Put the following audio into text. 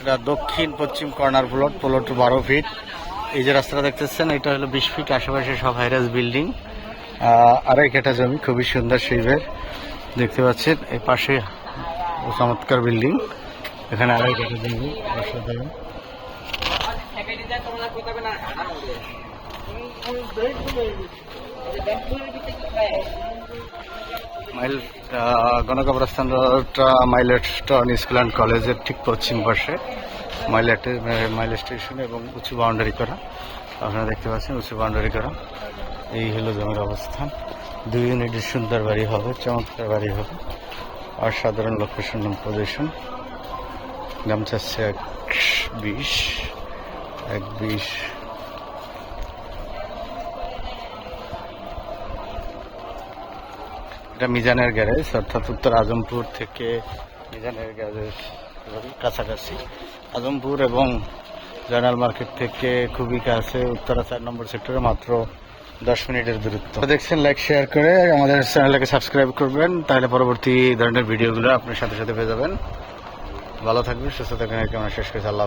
এটা দক্ষিণ পশ্চিম কর্নার প্লট প্লট বারো ফিট। এই যে রাস্তাটা দেখতেছেন, এটা হলো বিশ ফিট, আশেপাশে সব হাইরাস বিল্ডিং আড়াই কাঠা জমি, খুবই সুন্দর সেইবের দেখতে পাচ্ছেন, এই পাশে চমৎকার বিল্ডিং এখানে আড়াই কাঠা জমি অসাধারণ মাইল গণকবরস্থান রোডটা মাইলেস্টন স্কুল কলেজের ঠিক পশ্চিম পাশে। মাইলেট মাইল স্টেশন এবং উঁচু বাউন্ডারি করা। আপনারা দেখতে পাচ্ছেন উঁচু বাউন্ডারি করা। এই হলো জমির অবস্থান। দুই ইউনিটের সুন্দর বাড়ি হবে, চমৎকার বাড়ি হবে। আর সাধারণ লোকেশন দাম চাচ্ছে এক বিশ এক বিশ। এটা মিজানের গ্যারেজ, অর্থাৎ উত্তর আজমপুর থেকে মিজানের গ্যারেজ কাছাকাছি। আজমপুর এবং জয়নাল মার্কেট থেকে খুবই কাছে, উত্তরা চার নম্বর সেক্টরে মাত্র দশ মিনিটের দূরত্ব। দেখছেন লাইক শেয়ার করে আমাদের চ্যানেলটাকে সাবস্ক্রাইব করবেন, তাহলে পরবর্তী ধরনের ভিডিওগুলো আপনার সাথে সাথে পেয়ে যাবেন। ভালো থাকবেন, সুস্থ থাকবেন আমরা শেষ করেছি। আল্লাহ